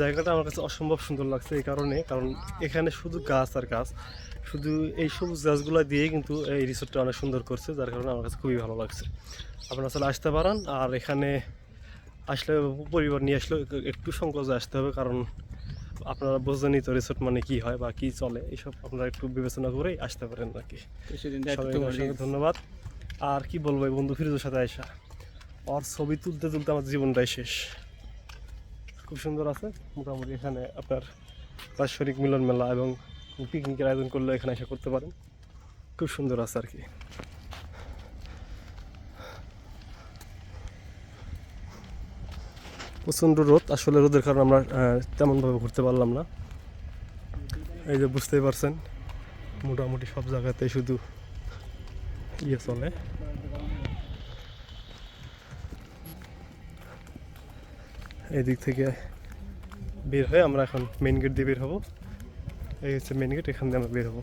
জায়গাটা আমার কাছে অসম্ভব সুন্দর লাগছে এই কারণে। কারণ এখানে শুধু গাছ আর গাছ শুধু এই সবুজ গাছগুলো দিয়ে কিন্তু এই রিসোর্টটা অনেক সুন্দর করছে যার কারণে আমার কাছে খুবই ভালো লাগছে। আপনারা আসলে আসতে পারেন আর এখানে আসলে পরিবার নিয়ে আসলে একটু সংকোচে আসতে হবে কারণ আপনারা বোঝেনই তো রিসোর্ট মানে কি হয় বা কি চলে এইসব আপনারা একটু বিবেচনা করেই আসতে পারেন নাকি অসংখ্য ধন্যবাদ। আর কি বলব বন্ধু ফিরোজের সাথে আয়সা ওর ছবি তুলতে তুলতে আমার জীবনটাই শেষ। খুব সুন্দর আছে। মোটামুটি এখানে আপনার বাৎসরিক মিলন মেলা এবং পিকনিকের আয়োজন করলে এখানে এসে করতে পারেন। খুব সুন্দর আছে আর কি। প্রচণ্ড রোদ, আসলে রোদের কারণে আমরা তেমনভাবে ঘুরতে পারলাম না। এই যে বুঝতেই পারছেন, মোটামুটি সব জায়গাতে শুধু ইয়ে চলে। এদিক থেকে বের হয়ে আমরা এখন মেন গেট দিয়ে বের হব। এই হচ্ছে মেন গেট এখান দিয়ে আমরা বের হব।